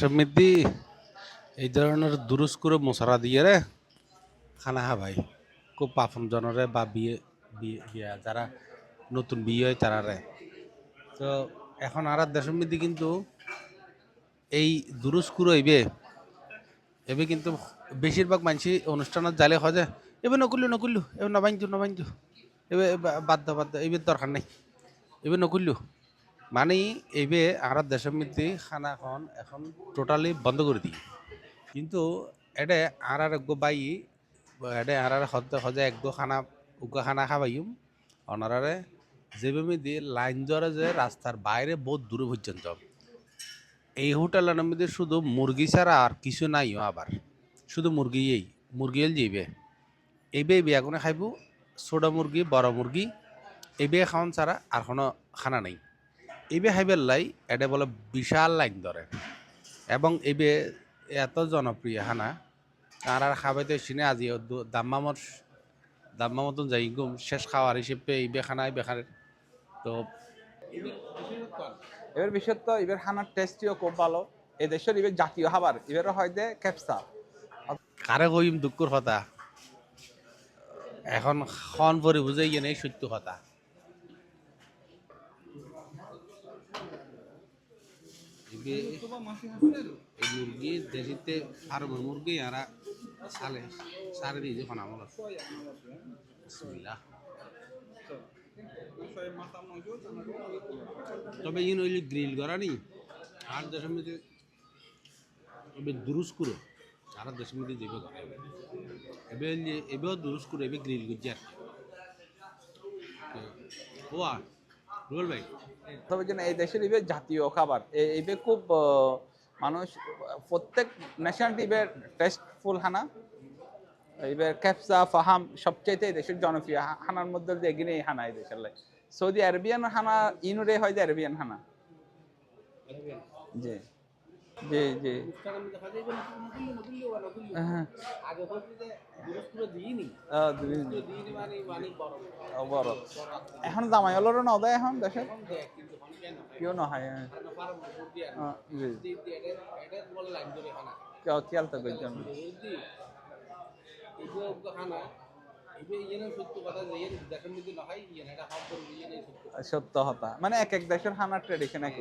সমৃদ্ধি এই ধরনের দুরুস করে মশারা দিয়ে রে। খানা খাবাই খুব পাফন জনরে বা বিয়ে বিয়ে যারা নতুন বিয়ে হয় তারা রে। তো এখন আর দেশমৃদ্ধি কিন্তু এই দুরুস করে হইবে। এবে কিন্তু বেশিরভাগ মানুষই অনুষ্ঠানত হয় যে, এবে নকরলু নকরলু এবে নবাঞ্জু নবাঞ্জু এবে বাধ্য বাধ্য বাদ দরকার নাই। এবে নকরলু মানে এবে আর দেশের মধ্যে খানাখন এখন টোটালি বন্ধ করে দিই। কিন্তু এটা আর আর একগো বাই এটা আর আর হতে হজে একগো খানা উগ্র খানা খাবাইম। অনারারে যেভাবে দিয়ে লাইন ধরে যে রাস্তার বাইরে বহুত দূরে পর্যন্ত এই হোটেলের মধ্যে শুধু মুরগি ছাড়া আর কিছু নাইও আবার। শুধু মুরগিই মুরগি যাইবে এইবে। বেগুনে খাইব ছোট মুরগি, বড় মুরগি, এইবে খাওয়ান ছাড়া আর কোনো খানা নাই। এইবে খাইবার লাই এটা বলে বিশাল লাইন ধরে। এবং এইবে এত জনপ্রিয় খানা আর আর খাবাইতে সিনে আজি দাম্মামর দাম্মা মতন যাই গুম শেষ খাওয়ার হিসেবে এইবে খানা এইবে খানে তো এবার বিশেষত এবার হানার টেস্টিও খুব ভালো। এই দেশের এবার জাতীয় খাবার এবার হয় যে ক্যাপসা। কারে কইম দুঃখর কথা? এখন খন পরি বুঝাই গিয়ে নেই সত্য কথা। মুরগি দেশিতে ফার্মের মুরগি আরা সালে সারে দিয়ে যখন আমল তবে ইন ওইলি গ্রিল করা নি আর দেশের মধ্যে এবে দুরুস করে সারা দেশের মধ্যে যেবে করে এবে এবেও দুরুস করে, এবে গ্রিল করছে আর। ও আর রুবেল ভাই। তবে যেন এই দেশের ইবে জাতীয় খাবার। এইবে খুব মানুষ প্রত্যেক ন্যাশনালিটি এবার টেস্টফুল হানা এবার ক্যাপসা ফাহাম সবচাইতে এই দেশের জনপ্রিয় হানার মধ্যে দিয়ে এগিয়ে এই হানা এই দেশের লাই। সৌদি আরবিয়ান হানা ইনুরে হয় যে আরবিয়ান হানা জি। জি জি। হ্যাঁ। এখন জামাই হলোরও না দেয় এখন দেখ কেউ না হয়। কেউ সত্য হতা মানে এক এক দেশের হানার ট্রেডিশন এক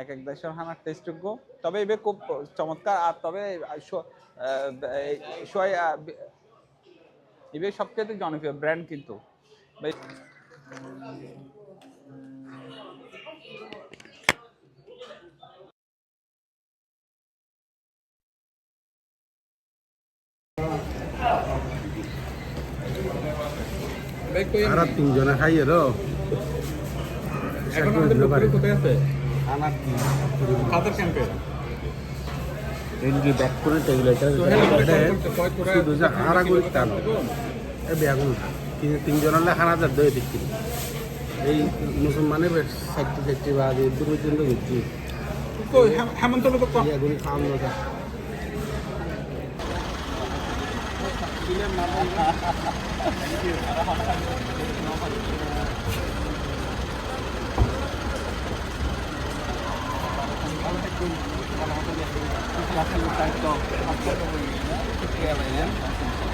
এক এক দেশের হানার টেস্ট যোগ্য তবে এবে খুব চমৎকার। আর তবে এবে সবচেয়ে জনপ্রিয় ব্র্যান্ড কিন্তু। আর তিনজনে খাই এলো এখন আমাদের লোকের কোথায় আছে? কাদের ক্যাম্পে এনজি ব্যাক করে টেবিল এটা যে হারা করি তা নয়। এ বেগুন তিন তিনজনের খানা যার দই দেখছি এই মুসলমানের সাইডটি সাইডটি বা দূর পর্যন্ত ঘুরছি হেমন্ত লোক বেগুনি খাওয়ানো যায় Gracias.